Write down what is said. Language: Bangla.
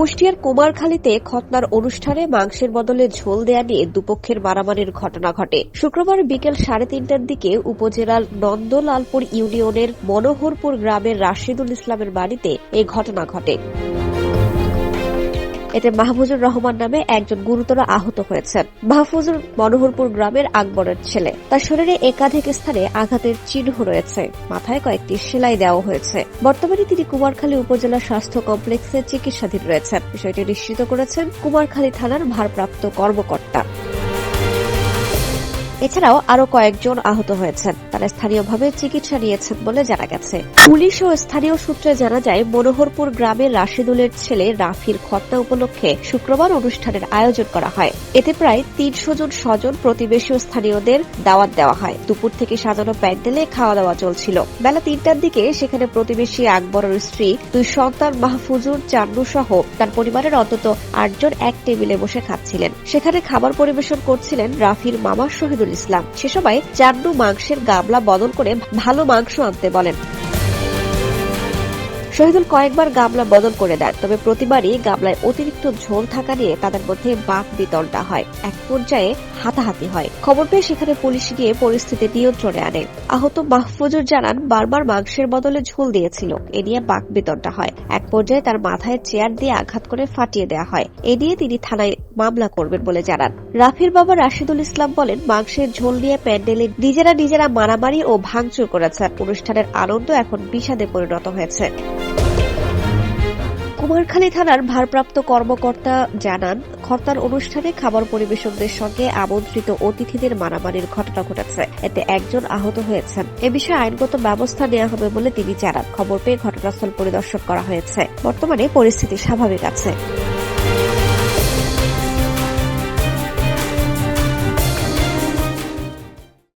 কুষ্টিয়ার কুমারখালীতে খতনার অনুষ্ঠানে মাংসের বদলে ঝোল দেয়া নিয়ে দুপক্ষের মারামারির ঘটনা ঘটে। শুক্রবার বিকেল সাড়ে তিনটার দিকে উপজেলার নন্দলালপুর ইউনিয়নের মনোহরপুর গ্রামের রাশিদুল ইসলামের বাড়িতে এ ঘটনা ঘটে। এতে মাহফুজুর রহমান নামে একজন গুরুতর আহত হয়েছেন। মাহফুজুর মনোহরপুর গ্রামের আকবরের ছেলে। তার শরীরে একাধিক স্থানে আঘাতের চিহ্ন রয়েছে। মাথায় কয়েকটি সেলাই দেওয়া হয়েছে। বর্তমানে তিনি কুমারখালী উপজেলা স্বাস্থ্য কমপ্লেক্সে চিকিৎসাধীন রয়েছেন। বিষয়টি নিশ্চিত করেছেন কুমারখালী থানার ভারপ্রাপ্ত কর্মকর্তা। এছাড়াও আরও কয়েকজন আহত হয়েছেন। তারা স্থানীয়ভাবে চিকিৎসা নিয়েছেন বলে জানা গেছে। পুলিশ ও স্থানীয় সূত্রে জানা যায়, মনোহরপুর গ্রামের রাশিদুলের ছেলে রাফির খতনা উপলক্ষে শুক্রবার অনুষ্ঠানের আয়োজন করা হয়। এতে প্রায় তিনশো জন স্বজন প্রতিবেশী স্থানীয়দের দাওয়াত দেওয়া হয়। দুপুর থেকে সাজানো প্যান্ডেলে খাওয়া দাওয়া চলছিল। বেলা তিনটার দিকে সেখানে প্রতিবেশী আকবরের স্ত্রী, দুই সন্তান মাহফুজুর চান্নু সহ তার পরিবারের অন্তত আটজন এক টেবিলে বসে খাচ্ছিলেন। সেখানে খাবার পরিবেশন করছিলেন রাফির মামা শহীদুল ইসলাম। সে সময় চান্নু মাংসের গাবলা বদল করে ভালো মাংস আনতে বলেন। শহীদুল কয়েকবার গামলা বদল করে দেন, তবে প্রতিবারই গামলায় অতিরিক্ত ঝোল থাকা নিয়ে তাদের মধ্যে বাক বিতণ্ডা হয়। এক পর্যায়ে হাতাহাতি হয়। খবর পেয়ে সেখানে পুলিশ গিয়ে পরিস্থিতি নিয়ন্ত্রণে আনে। আহত মাহফুজুর জানান, বারবার মাংসের বদলে ঝোল দিয়েছিল। এ নিয়ে বাক বিতণ্ডা হয়। এক পর্যায়ে তার মাথায় চেয়ার দিয়ে আঘাত করে ফাটিয়ে দেওয়া হয়। এ নিয়ে তিনি থানায় মামলা করবেন বলে জানান। রাফির বাবা রাশিদুল ইসলাম বলেন, মাংসের ঝোল নিয়ে প্যান্ডেলে নিজেরা নিজেরা মারামারি ও ভাঙচুর করেছেন। অনুষ্ঠানের আনন্দ এখন বিষাদে পরিণত হয়েছে। কুমারখালী থানার ভারপ্রাপ্ত কর্মকর্তা জানান খরতার অনুষ্ঠানে খাবার পরিবেশকদের সঙ্গে আমন্ত্রিত অতিথিদের মারামারির ঘটনা ঘটেছে। এতে একজন আহত হয়েছেন। এ বিষয়ে আইনগত ব্যবস্থা নেওয়া হবে বলে তিনি জানান। খবর পেয়ে ঘটনাস্থল পরিদর্শন করা হয়েছে। বর্তমানে পরিস্থিতি স্বাভাবিক আছে।